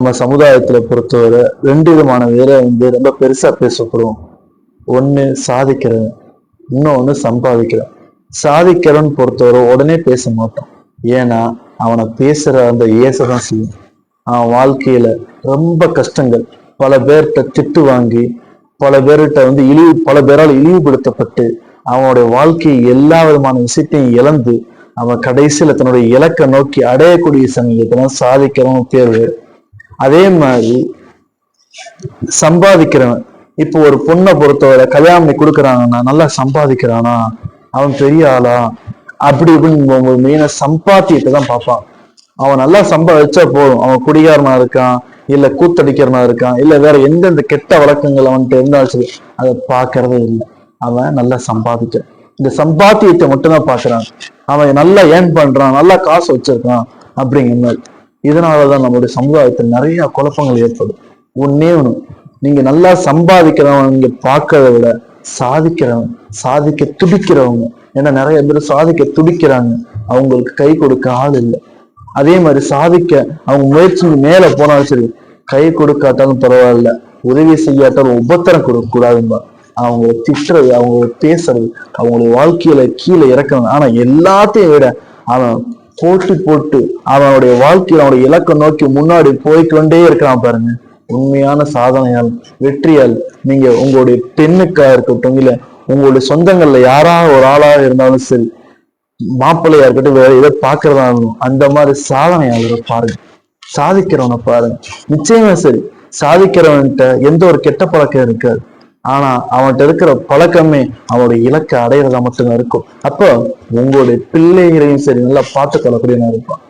நம்ம சமுதாயத்துல பொறுத்தவரை ரெண்டு விதமான வேலை வந்து ரொம்ப பெருசா பேசப்படும். ஒண்ணு சாதிக்கிறவன் இன்னொன்னு சம்பாதிக்கிறவன். சாதிக்கிறவன் பொறுத்தவரை உடனே பேச மாட்டான். ஏன்னா அவனை பேசுற அந்த இயேசதான் செய்யும் அவன் வாழ்க்கையில ரொம்ப கஷ்டங்கள். பல பேர்கிட்ட திட்டு வாங்கி பல பேர்கிட்ட வந்து இழிவு பல பேரால் இழிவுபடுத்தப்பட்டு அவனுடைய வாழ்க்கையை எல்லா விதமான விஷயத்தையும் இழந்து அவன் கடைசியில தன்னுடைய இலக்கை நோக்கி அடையக்கூடிய சமயத்துல சாதிக்கிறவன் தேர்வு. அதே மாதிரி சம்பாதிக்கிறவன் இப்போ ஒரு பொண்ணை பொறுத்தவரை கல்யாணம் பண்ணி கொடுக்குறாங்கன்னா நல்லா சம்பாதிக்கிறானா? அவன் பெரிய ஆளா? அப்படி இப்படின்னு மெயினா சம்பாத்தியத்தை தான் பார்ப்பான். அவன் நல்லா சம்பாதிச்சா போதும். அவன் குடிகாரனா இருக்கான் இல்ல கூத்தடிக்கிறனா இருக்கான் இல்ல வேற எந்தெந்த கெட்ட வழக்கங்கள் அவன்கிட்ட இருந்தாலும் சரி அதை பாக்குறதே இல்லை. அவன் நல்லா சம்பாதிக்க இந்த சம்பாத்தியத்தை மட்டும்தான் பாக்குறான் அவன் நல்லா ஏர்ன் பண்றான் நல்லா காசு வச்சிருக்கான் அப்படிங்கிற மாதிரி. இதனாலதான் நம்மளுடைய சமுதாயத்தில் நிறைய குழப்பங்கள் ஏற்படும். ஒன்னே ஒன்று நீங்க நல்லா சம்பாதிக்கிறவன் நீங்க பார்க்கறத விட சாதிக்கிறவன் சாதிக்க துடிக்கிறவங்க ஏன்னா நிறைய பேர் சாதிக்க துடிக்கிறாங்க அவங்களுக்கு கை கொடுக்க ஆள் இல்லை. அதே மாதிரி சாதிக்க அவங்க முயற்சி மேல போனாலும் சரி கை கொடுக்காட்டாலும் பரவாயில்ல உதவி செய்யாட்டாலும் உபத்திரம் கொடுக்க கூடாதும்பா. அவங்கள திட்டுறது அவங்கள பேசுறது அவங்களுடைய வாழ்க்கையில கீழே இறக்கணும். ஆனா எல்லாத்தையும் விட அவன் போட்டி போட்டு அவனுடைய வாழ்க்கையில் அவனுடைய இலக்கை நோக்கி முன்னாடி போய்க்கொண்டே இருக்கிறான் பாருங்க. உண்மையான சாதனையால் வெற்றியால் நீங்க உங்களுடைய பெண்ணுக்கா இருக்கட்டும் இல்ல உங்களுடைய சொந்தங்கள்ல யாராவது ஒரு ஆளா இருந்தாலும் சரி மாப்பிள்ளையா இருக்கட்டும் வேற எதை பாக்குறதா இருந்தாலும் அந்த மாதிரி சாதனையாளரை பாருங்க. சாதிக்கிறவனை பாருங்க. நிச்சயமா சரி. சாதிக்கிறவன்கிட்ட எந்த ஒரு கெட்ட பழக்கம் இருக்காது. ஆனா அவன்கிட்ட இருக்கிற பழக்கமே அவனுடைய இலக்கை அடையிறதா மட்டும்தான் இருக்கும். அப்போ உங்களுடைய பிள்ளைகளையும் சரி நல்லா பார்த்து கொள்ளக்கூடியவனா இருப்பான்.